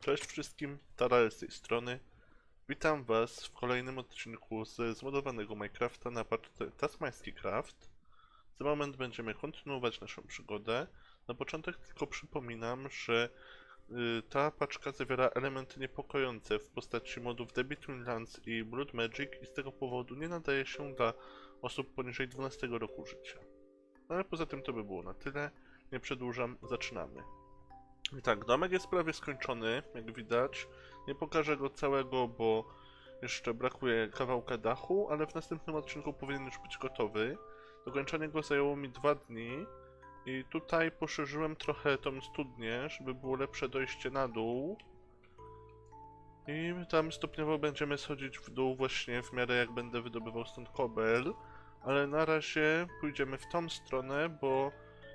Cześć wszystkim, Tarael z tej strony. Witam was w kolejnym odcinku z zmodowanego Minecrafta na paczce Tasmański Craft. Za moment będziemy kontynuować naszą przygodę. Na początek tylko przypominam, że y, ta paczka zawiera elementy niepokojące w postaci modów The Between Lands i Blood Magic i z tego powodu nie nadaje się dla osób poniżej 12 roku życia. Ale poza tym to by było na tyle. Nie przedłużam, zaczynamy. I tak, domek jest prawie skończony, jak widać. Nie pokażę go całego, bo jeszcze brakuje kawałka dachu, ale w następnym odcinku powinien już być gotowy. Dokończenie go zajęło mi dwa dni i tutaj poszerzyłem trochę tą studnię, żeby było lepsze dojście na dół. I tam stopniowo będziemy schodzić w dół właśnie w miarę jak będę wydobywał stąd kobel. Ale na razie pójdziemy w tą stronę, bo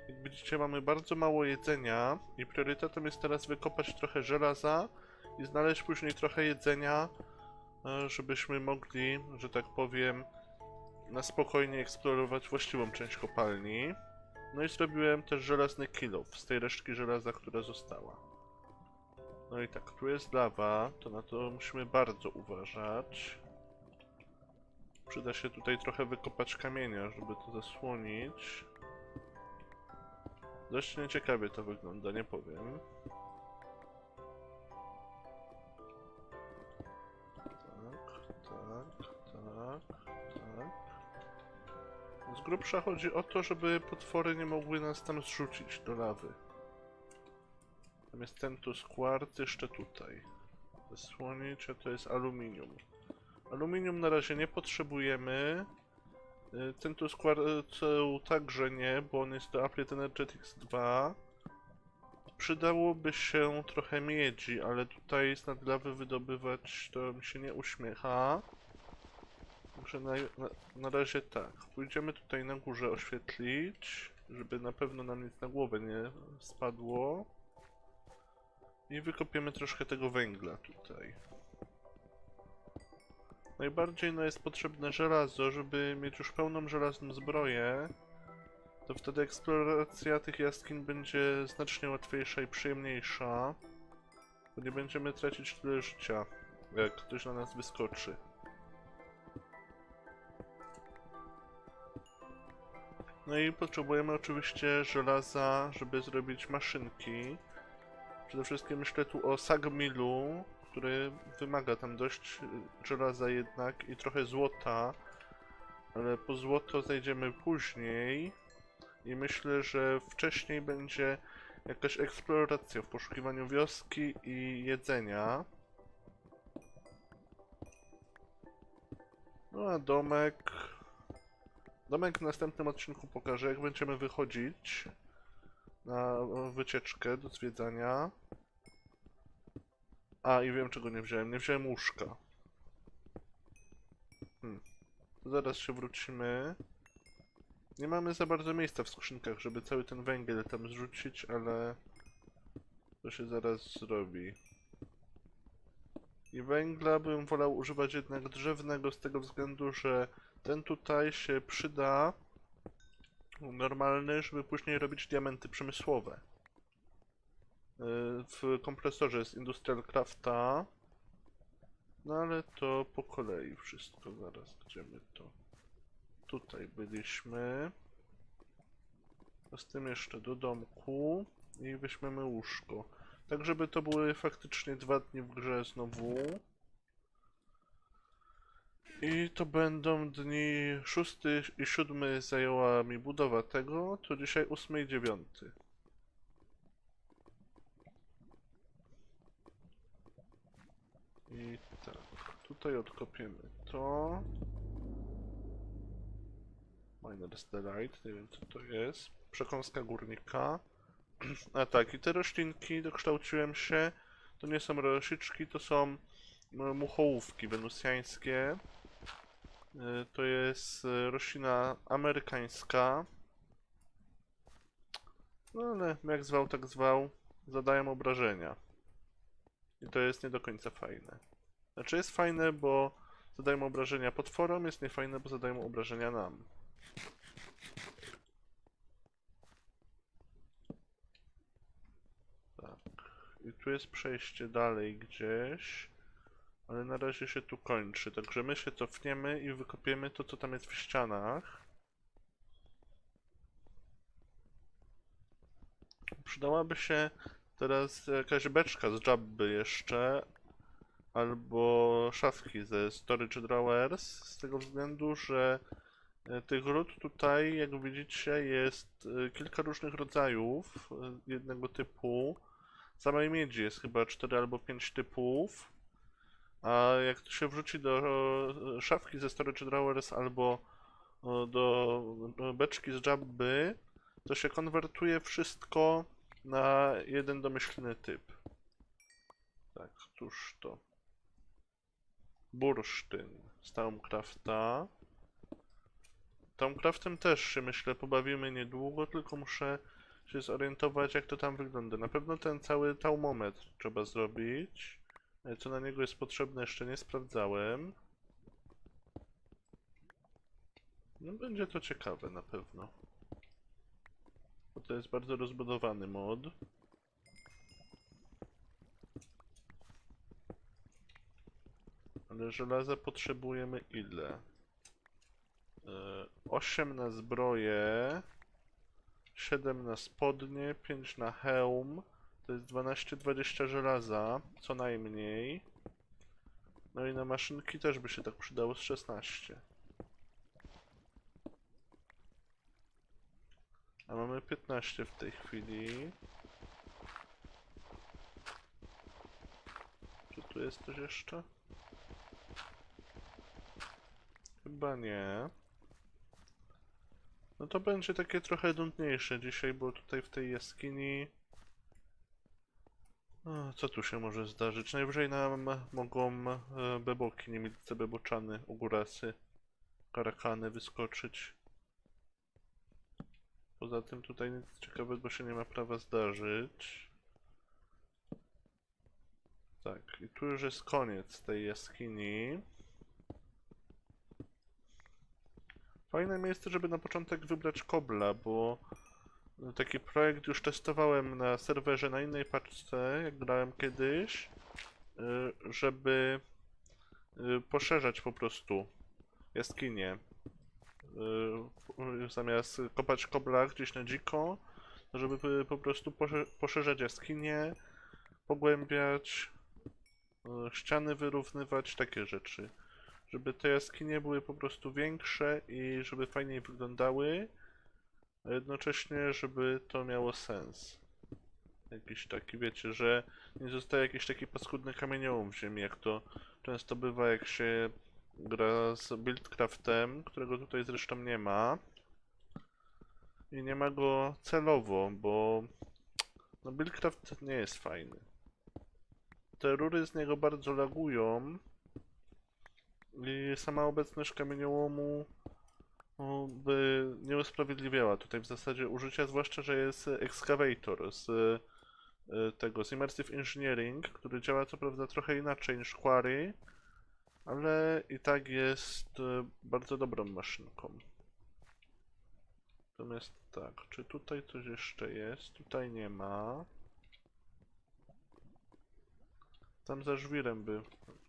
jak widzicie, mamy bardzo mało jedzenia i priorytetem jest teraz wykopać trochę żelaza i znaleźć później trochę jedzenia, e, żebyśmy mogli, że tak powiem, na spokojnie eksplorować właściwą część kopalni. No i zrobiłem też żelazny kilof z tej resztki żelaza, która została. No i tak, tu jest lawa, to na to musimy bardzo uważać. Przyda się tutaj trochę wykopać kamienia, żeby to zasłonić. Dość nieciekawie to wygląda, nie powiem. Tak, tak, tak, tak. Z grubsza chodzi o to, żeby potwory nie mogły nas tam zrzucić do lawy. Tam jest tentus quartz jeszcze tutaj. Zasłonić, a to jest aluminium. Aluminium na razie nie potrzebujemy. Y, Centus Quartzu także nie, bo on jest do Applied Energetics 2. Przydałoby się trochę miedzi, ale tutaj z nad lawy wydobywać to mi się nie uśmiecha. Także na, na, na razie tak. Pójdziemy tutaj na górze oświetlić, żeby na pewno nam nic na głowę nie spadło. I wykopiemy troszkę tego węgla tutaj. Najbardziej no jest potrzebne żelazo, żeby mieć już pełną żelazną zbroję. To wtedy eksploracja tych jaskiń będzie znacznie łatwiejsza i przyjemniejsza. Bo nie będziemy tracić tyle życia, jak ktoś na nas wyskoczy. No i potrzebujemy oczywiście żelaza, żeby zrobić maszynki. Przede wszystkim myślę tu o Sagmilu, który wymaga tam dość y, żelaza jednak i trochę złota, ale po złoto zajdziemy później i myślę, że wcześniej będzie jakaś eksploracja w poszukiwaniu wioski i jedzenia. No a domek... Domek w następnym odcinku pokażę, jak będziemy wychodzić na wycieczkę do zwiedzania. A, i wiem czego nie wziąłem. Nie wziąłem łóżka. Hmm. Zaraz się wrócimy. Nie mamy za bardzo miejsca w skrzynkach, żeby cały ten węgiel tam zrzucić, ale... To się zaraz zrobi. I węgla bym wolał używać jednak drzewnego z tego względu, że ten tutaj się przyda normalny, żeby później robić diamenty przemysłowe. W kompresorze jest Industrial Crafta. No ale to po kolei wszystko zaraz, gdzie my to... Tutaj byliśmy. Z tym jeszcze do domku i weźmiemy łóżko. Tak, żeby to były faktycznie dwa dni w grze znowu. I to będą dni szósty i siódmy zajęła mi budowa tego, to dzisiaj ósmy i dziewiąty. I tak, tutaj odkopiemy to. Miner's Delight, nie wiem co to jest. Przekąska górnika. A tak, i te roślinki dokształciłem się. To nie są rosiczki, to są e, muchołówki wenusjańskie. E, To jest e, roślina amerykańska. No ale jak zwał, tak zwał. Zadają obrażenia. I to jest nie do końca fajne. Znaczy jest fajne, bo zadają obrażenia potworom, jest niefajne, bo zadają obrażenia nam. Tak. i tu jest przejście dalej gdzieś. Ale na razie się tu kończy, także my się cofniemy i wykopiemy to, co tam jest w ścianach. Przydałaby się teraz jakaś beczka z Jabby jeszcze, albo szafki ze Storage Drawers, z tego względu, że e, tych rud tutaj, jak widzicie, jest e, kilka różnych rodzajów e, jednego typu. Samej miedzi jest chyba 4 albo 5 typów. A jak to się wrzuci do szafki ze Storage Drawers albo do beczki z Jabby, to się konwertuje wszystko na jeden domyślny typ. Tak, cóż to? Bursztyn z Taumcrafta. Taumcraftem też się myślę pobawimy niedługo, tylko muszę się zorientować jak to tam wygląda. Na pewno ten cały taumometr trzeba zrobić. E, Co na niego jest potrzebne jeszcze nie sprawdzałem. No będzie to ciekawe na pewno. Bo to jest bardzo rozbudowany mod. Ale żelaza potrzebujemy ile? E, 8 na zbroję, 7 na spodnie, 5 na hełm. To jest 12-20 żelaza, co najmniej. No i na maszynki też by się tak przydało z 16. A mamy 15 w tej chwili. Czy tu jest coś jeszcze? Chyba nie. No to będzie takie trochę nudniejsze dzisiaj, bo tutaj w tej jaskini... O, co tu się może zdarzyć? Najwyżej nam mogą e, beboki, niemilice beboczany, ugurasy, karakany wyskoczyć. Poza tym tutaj nic ciekawego się nie ma prawa zdarzyć. Tak, i tu już jest koniec tej jaskini. Fajne miejsce, żeby na początek wybrać kobla, bo taki projekt już testowałem na serwerze na innej paczce, jak grałem kiedyś, y, żeby y, poszerzać po prostu jaskinie. Y, Zamiast kopać kobla gdzieś na dziko, żeby po prostu posze- poszerzać jaskinie, pogłębiać, y, ściany wyrównywać, takie rzeczy żeby te jaskinie były po prostu większe i żeby fajniej wyglądały, a jednocześnie, żeby to miało sens. Jakiś taki, wiecie, że nie zostaje jakiś taki paskudny kamieniołom w ziemi, jak to często bywa, jak się gra z Buildcraftem, którego tutaj zresztą nie ma. I nie ma go celowo, bo no Buildcraft nie jest fajny. Te rury z niego bardzo lagują, i sama obecność kamieniołomu no, by nie usprawiedliwiała tutaj w zasadzie użycia, zwłaszcza, że jest excavator z e, tego, z Immersive Engineering, który działa co prawda trochę inaczej niż Quarry, ale i tak jest e, bardzo dobrą maszynką. Natomiast tak, czy tutaj coś jeszcze jest? Tutaj nie ma. Tam za żwirem by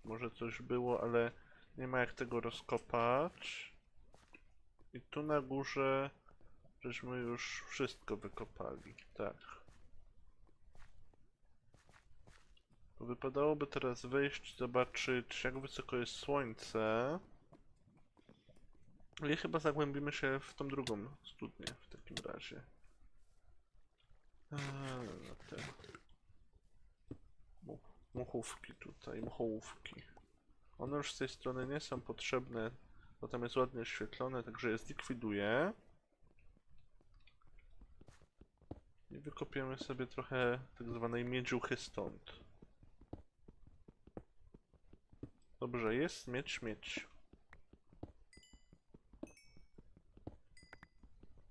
może coś było, ale nie ma jak tego rozkopać. I tu na górze żeśmy już wszystko wykopali. Tak. Wypadałoby teraz wyjść, zobaczyć jak wysoko jest słońce. I chyba zagłębimy się w tą drugą studnię w takim razie. Eee, te mu- muchówki tutaj, muchołówki. One już z tej strony nie są potrzebne, bo tam jest ładnie oświetlone, także je zlikwiduję. I wykopiemy sobie trochę tak zwanej miedziuchy stąd. Dobrze, jest mieć, mieć.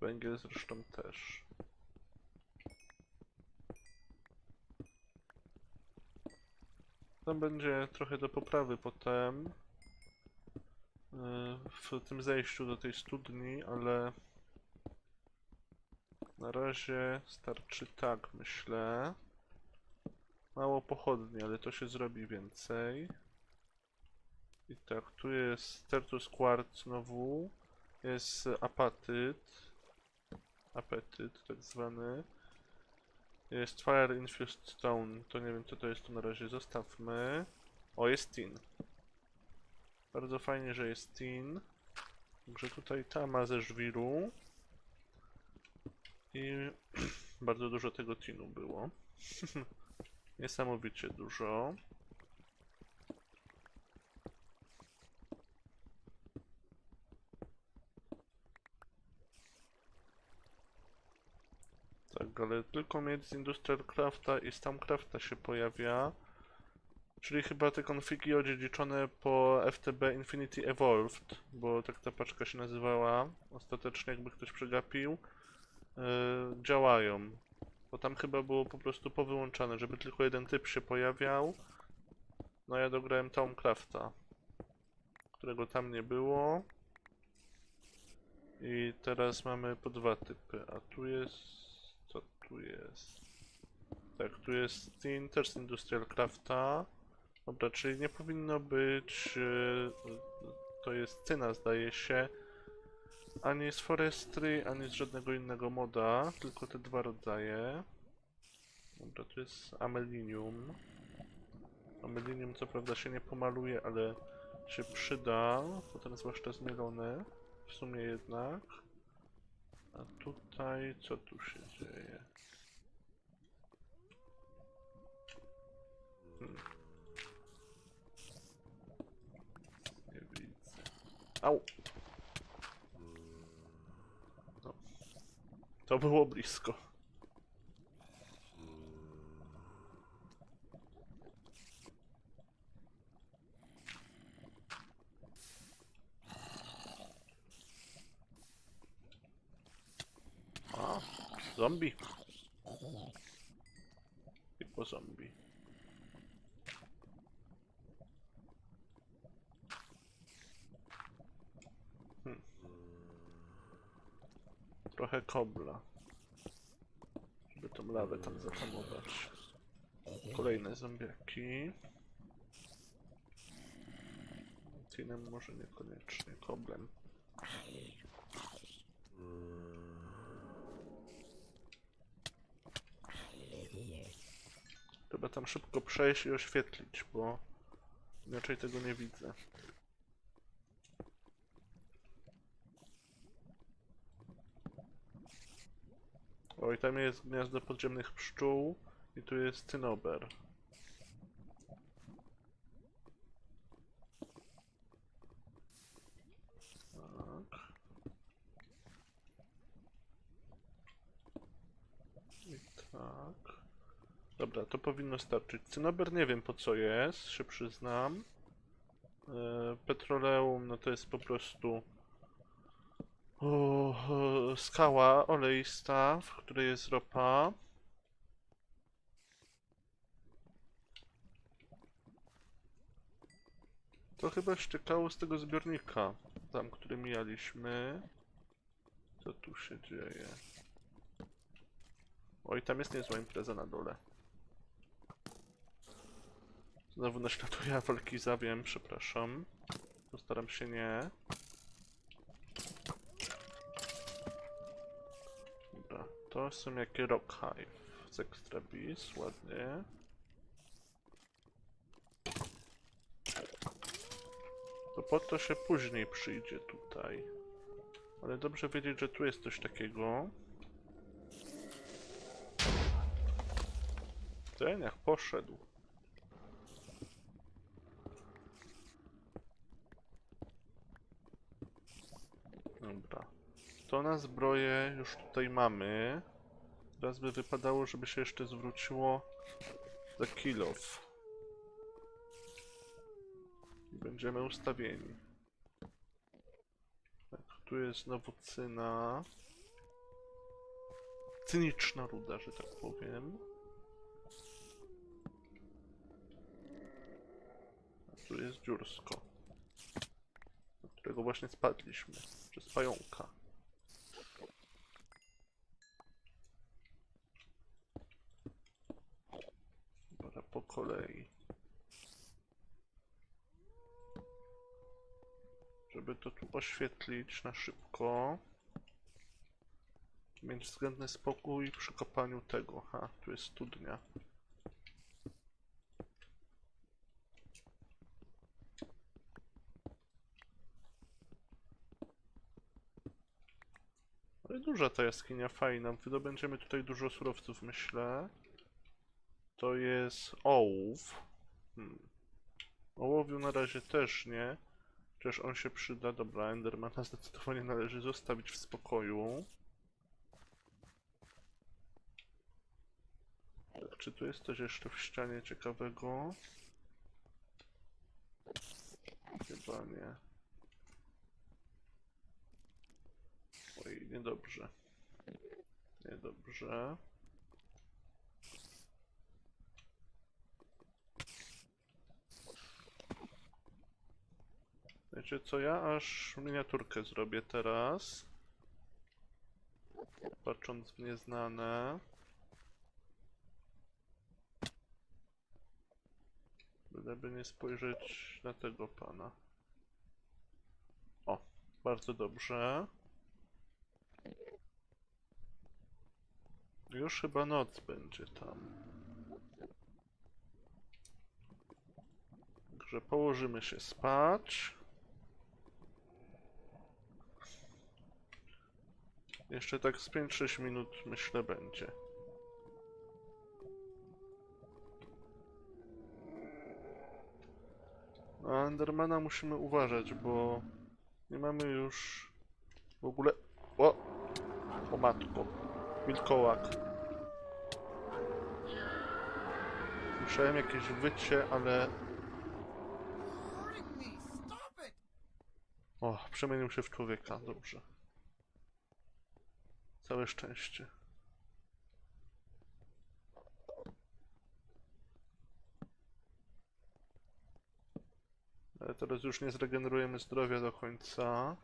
Węgiel zresztą też. Tam będzie trochę do poprawy potem yy, w tym zejściu do tej studni, ale na razie starczy tak, myślę. Mało pochodni, ale to się zrobi więcej. I tak, tu jest Tertus Quartz znowu. Jest apatyt. Apetyt, tak zwany. Jest Fire Infused Stone. To nie wiem co to jest, to na razie zostawmy. O, jest tin. Bardzo fajnie, że jest tin. Także tutaj tama ze żwiru. I bardzo dużo tego tinu było. Niesamowicie dużo. Tak, ale tylko mieć z Industrial Crafta i Stamcrafta się pojawia. Czyli chyba te konfigi odziedziczone po FTB Infinity Evolved, bo tak ta paczka się nazywała. Ostatecznie, jakby ktoś przegapił, yy, działają. Bo tam chyba było po prostu powyłączane, żeby tylko jeden typ się pojawiał. No ja dograłem Tomcrafta, którego tam nie było. I teraz mamy po dwa typy, a tu jest... tu jest? Tak, tu jest Tin, też z Industrial Crafta. Dobra, czyli nie powinno być... e, To jest Cyna zdaje się. Ani z Forestry, ani z żadnego innego moda, tylko te dwa rodzaje. Dobra, tu jest Amelinium. Amelinium co prawda się nie pomaluje, ale się przyda, potem zwłaszcza zmielone. W sumie jednak. A tutaj, co tu się dzieje? Hmm. Nie widzę. Au! No. To było blisko. A, zombie. Po zombie. Trochę kobla. Żeby tą lawę tam zatamować. Kolejne zombiaki. Tinem może niekoniecznie, koblem. Trzeba tam szybko przejść i oświetlić, bo inaczej tego nie widzę. Oj, tam jest gniazdo podziemnych pszczół i tu jest cynober. Tak. I tak. Dobra, to powinno starczyć. Cynober nie wiem po co jest, się przyznam. E, petroleum, no to jest po prostu o, o, skała oleista, w której jest ropa. To chyba ściekało z tego zbiornika, tam, który mijaliśmy. Co tu się dzieje? Oj, tam jest niezła impreza na dole. Znowu naśladuję Walkiza, wiem, przepraszam. Postaram się nie. To są jakie Rock Hive z Extra Bees, ładnie. To po to się później przyjdzie tutaj. Ale dobrze wiedzieć, że tu jest coś takiego. Ten jak poszedł. Dobra. To na zbroję już tutaj mamy. Teraz by wypadało, żeby się jeszcze zwróciło za kill off. I będziemy ustawieni. Tak, tu jest znowu cyna. Cyniczna ruda, że tak powiem. A tu jest dziursko. Do którego właśnie spadliśmy. Przez pająka. po kolei. Żeby to tu oświetlić na szybko. Mieć względny spokój przy kopaniu tego. Ha, tu jest studnia. No Ale duża ta jaskinia, fajna. Wydobędziemy tutaj dużo surowców, myślę. To jest ołów. Hmm. Ołowiu na razie też nie. Chociaż on się przyda. Dobra, Endermana zdecydowanie należy zostawić w spokoju. Czy tu jest coś jeszcze w ścianie ciekawego? Chyba nie. Oj, niedobrze. Niedobrze. Wiecie co, ja aż miniaturkę zrobię teraz. Patrząc w nieznane. Byleby nie spojrzeć na tego pana. O, bardzo dobrze. Już chyba noc będzie tam. Także położymy się spać. Jeszcze tak z 5-6 minut myślę będzie. Na Endermana musimy uważać, bo nie mamy już w ogóle... O! O matko. Wilkołak. Słyszałem jakieś wycie, ale... O, przemienił się w człowieka, dobrze. Całe szczęście. Ale teraz już nie zregenerujemy zdrowia do końca.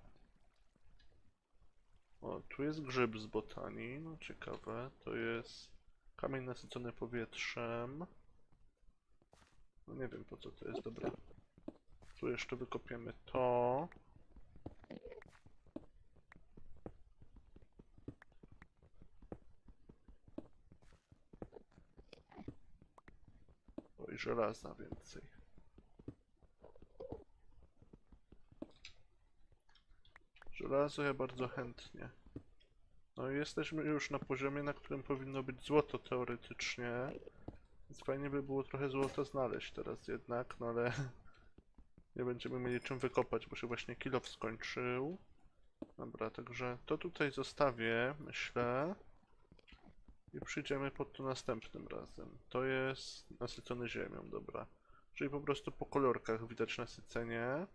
O, tu jest grzyb z botanii, no ciekawe. To jest kamień nasycony powietrzem. No nie wiem po co to jest, dobra. Tu jeszcze wykopiemy to. Oj, żelaza więcej. Żelazo ja bardzo chętnie. No jesteśmy już na poziomie, na którym powinno być złoto teoretycznie. Więc fajnie by było trochę złota znaleźć teraz jednak, no ale nie będziemy mieli czym wykopać, bo się właśnie kilof skończył. Dobra, także to tutaj zostawię, myślę. I przyjdziemy pod to następnym razem. To jest nasycony ziemią, dobra. Czyli po prostu po kolorkach widać nasycenie.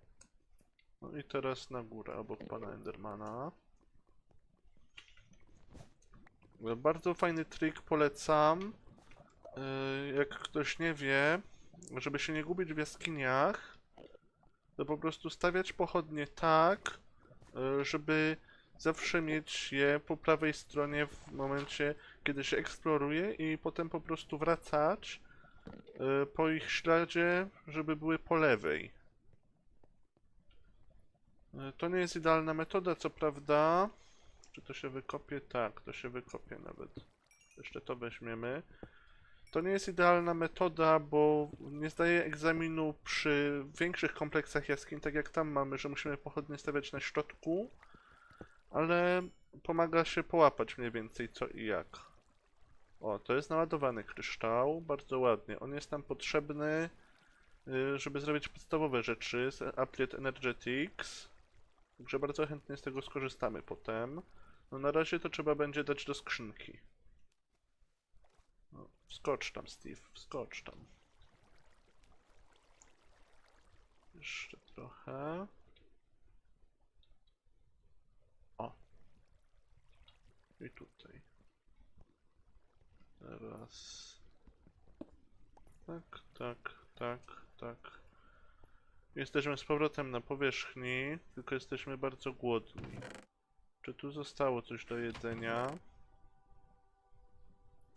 No i teraz na górę, obok pana Endermana. Bardzo fajny trik, polecam. Yy, Jak ktoś nie wie, żeby się nie gubić w jaskiniach, to po prostu stawiać pochodnie tak, yy, żeby zawsze mieć je po prawej stronie w momencie, kiedy się eksploruje i potem po prostu wracać yy, po ich śladzie, żeby były po lewej. Yy, To nie jest idealna metoda, co prawda. Czy to się wykopie? Tak, to się wykopie nawet. Jeszcze to weźmiemy. To nie jest idealna metoda, bo nie zdaje egzaminu przy większych kompleksach jaskiń, tak jak tam mamy, że musimy pochodnie stawiać na środku, ale pomaga się połapać mniej więcej co i jak. O, to jest naładowany kryształ, bardzo ładnie. On jest nam potrzebny, y, żeby zrobić podstawowe rzeczy z Applet Energetics. Także bardzo chętnie z tego skorzystamy potem. No na razie to trzeba będzie dać do skrzynki. No, wskocz tam, Steve, wskocz tam. Jeszcze trochę. I tutaj. Teraz. Tak, tak, tak, tak. Jesteśmy z powrotem na powierzchni, tylko jesteśmy bardzo głodni. Czy tu zostało coś do jedzenia?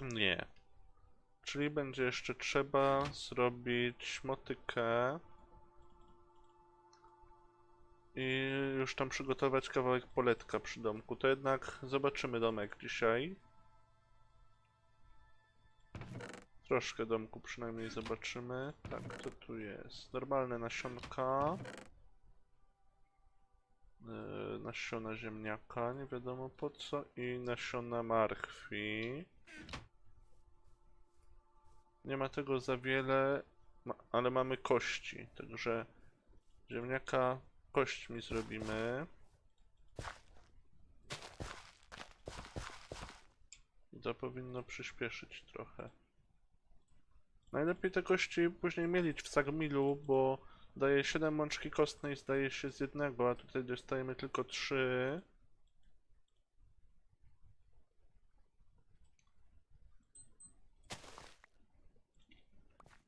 Nie. Czyli będzie jeszcze trzeba zrobić motykę i już tam przygotować kawałek poletka przy domku. To jednak zobaczymy domek dzisiaj. Troszkę domku przynajmniej zobaczymy. Tak, co tu jest? Normalne nasionka. Yy, nasiona ziemniaka, nie wiadomo po co. I nasiona marchwi. Nie ma tego za wiele, ma, ale mamy kości, także ziemniaka kośćmi zrobimy. I to powinno przyspieszyć trochę. Najlepiej te kości później mielić w sagmilu, bo daje 7 mączki kostnej, zdaje się z jednego, a tutaj dostajemy tylko 3.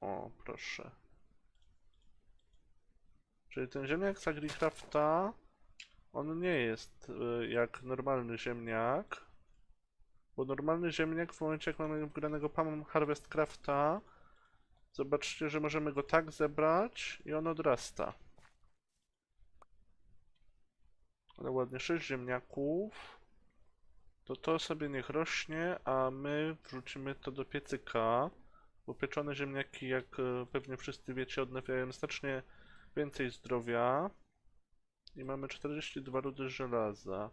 O, proszę. Czyli ten ziemniak z Agricrafta, on nie jest y, jak normalny ziemniak. Bo normalny ziemniak w momencie jak mamy wgranego Palm Harvest Crafta, zobaczcie, że możemy go tak zebrać i on odrasta. Ale ładnie 6 ziemniaków. To to sobie niech rośnie, a my wrzucimy to do piecyka. Bo pieczone ziemniaki, jak e, pewnie wszyscy wiecie, odnawiają znacznie więcej zdrowia. I mamy 42 rudy żelaza.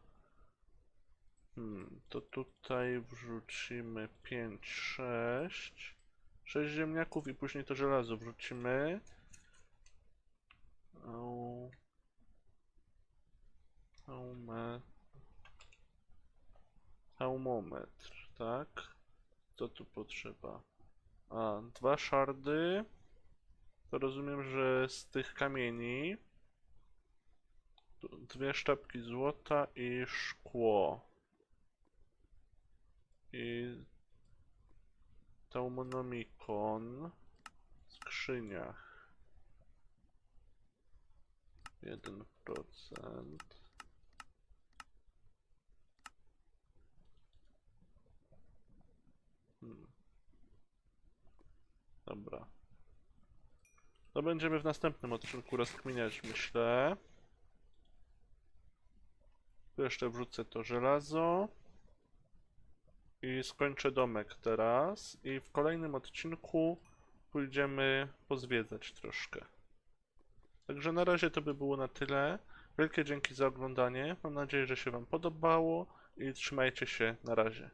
Hmm, to tutaj wrzucimy 5, 6. 6 ziemniaków i później to żelazo wrzucimy. Au. Haume... Haumometr, tak? Co tu potrzeba? A, dwa szardy. To rozumiem, że z tych kamieni. Dwie sztabki złota i szkło. I Taumonomikon w skrzyniach. 1%. Hmm. Dobra. To będziemy w następnym odcinku rozkminiać, myślę. Tu jeszcze wrzucę to żelazo. I skończę domek teraz. I w kolejnym odcinku pójdziemy pozwiedzać troszkę. Także na razie to by było na tyle. Wielkie dzięki za oglądanie. Mam nadzieję, że się Wam podobało i trzymajcie się. Na razie.